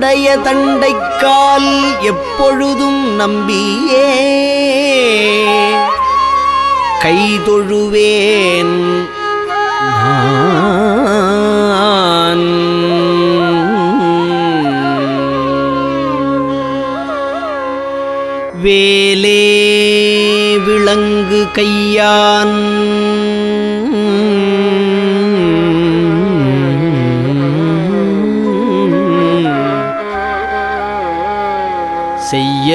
நின்னுடைய தண்டைக்கால் எப்பொழுதும் நம்பியே. கை தொழுவேன் வேலே விளங்கு கையான்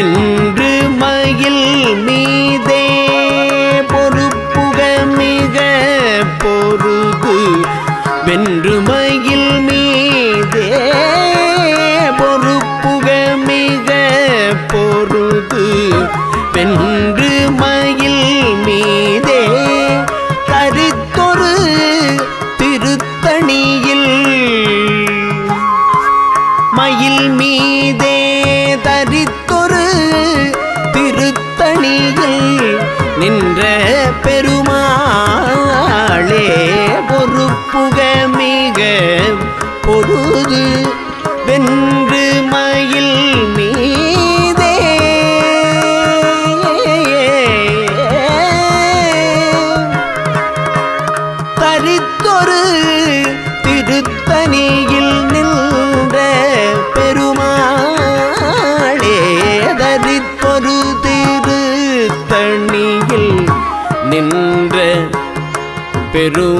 வென்று மயில் மீதே பொறுப்புக மிக பொறுப்பு. வென்று மயில் மீதே பொறுப்புக மிக பொறுப்பு. வென்று தரித்தொரு திருத்தணியில் நின்ற பெருமாளே தரித்தொரு திருத்தணியில் நின்ற பெரும்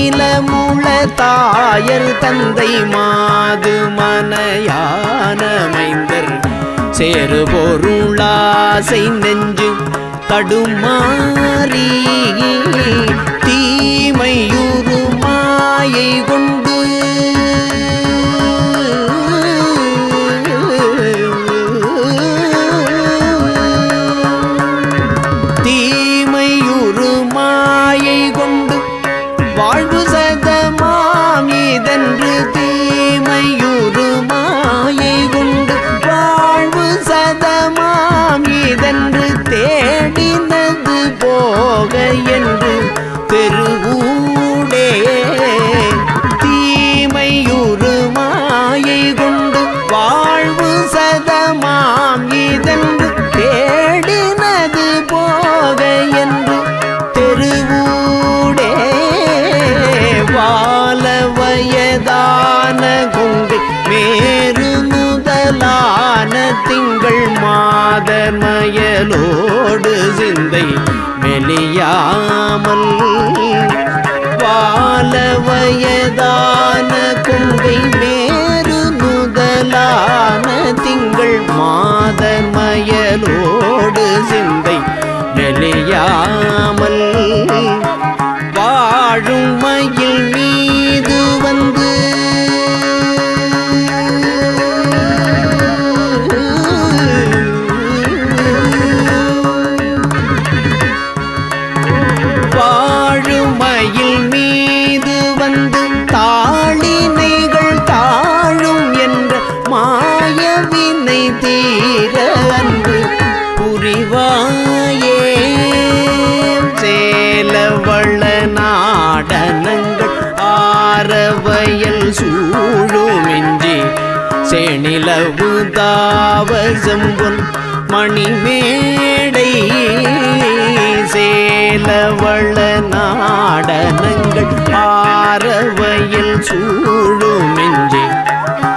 நீலமுள தாயர் தந்தை மாது மனையான மைந்தர். சேரு பொருளாசை நெஞ்சு தடுமாறி திங்கள் மாதமயலோடு சிந்தை மெலியாமல் வால வயதான கொங்கை மேரு முதலான திங்கள் மாதமயலோடு சிந்தை நெளியாமல் வாழும் மயில் மீது வந்து செணிலவு தாவசம்பொன் மணிமேடை சேலவள நாடனங்கள் ஆரவயல் சூழுமின்றி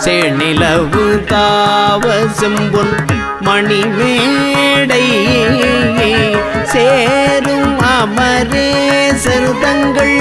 செணிலவு தாவசம்பொன் மணிமேடை சேரும் அமரேசர் தங்கள்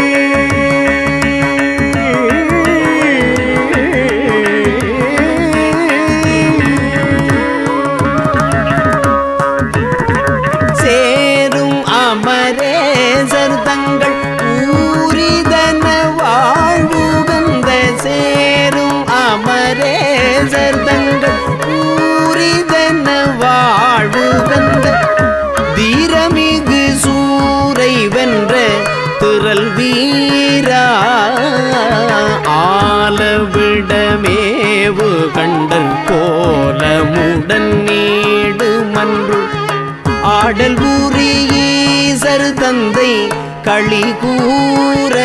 தந்தை களி கூற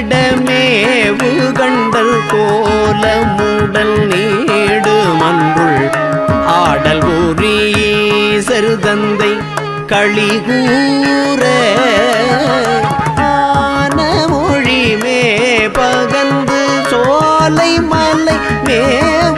ஆலவிடமேவு கண்டல் கோலமுடல் நீடு மன்றுள் ஆடல் ஊரீசரு தந்தை களி கூற ஆன மொழி மே பகந்து சோலை மலை மேவு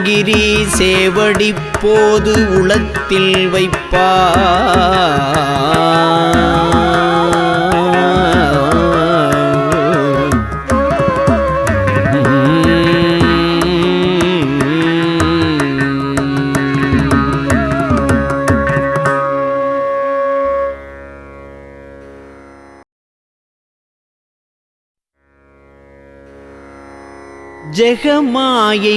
அருணகிரி சேவடி போது உளத்தில் வைப்பா ஜெகமாயை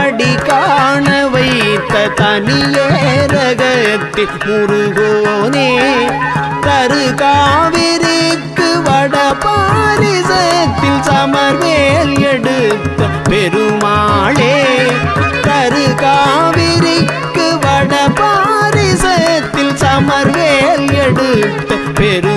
அடி காண வைத்த தனியே தனியேரகத்தின் முருகோனே தரு காவிரிக்கு வட பாரிசத்தில் சமர்வேல் எடுத்த பெருமாளே தரு காவிரிக்கு வட பாரிசத்தில் சமர்வேல் எடுத்த பெரு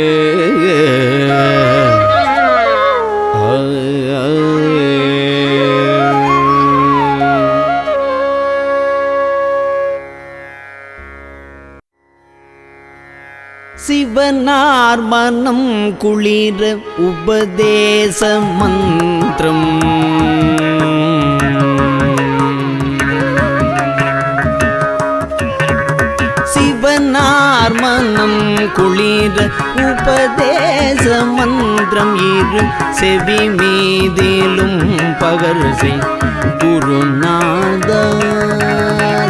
குளிர உபதேச மந்திரம். சிவனார் மனம் குளிர உபதேச மந்திரம். இரு செவி மீதிலும் பகர் செய் குருநாத.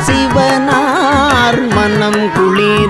சிவனார் மனம்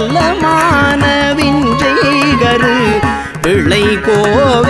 வல்லமான விஞ்சைகரு இளை கோவை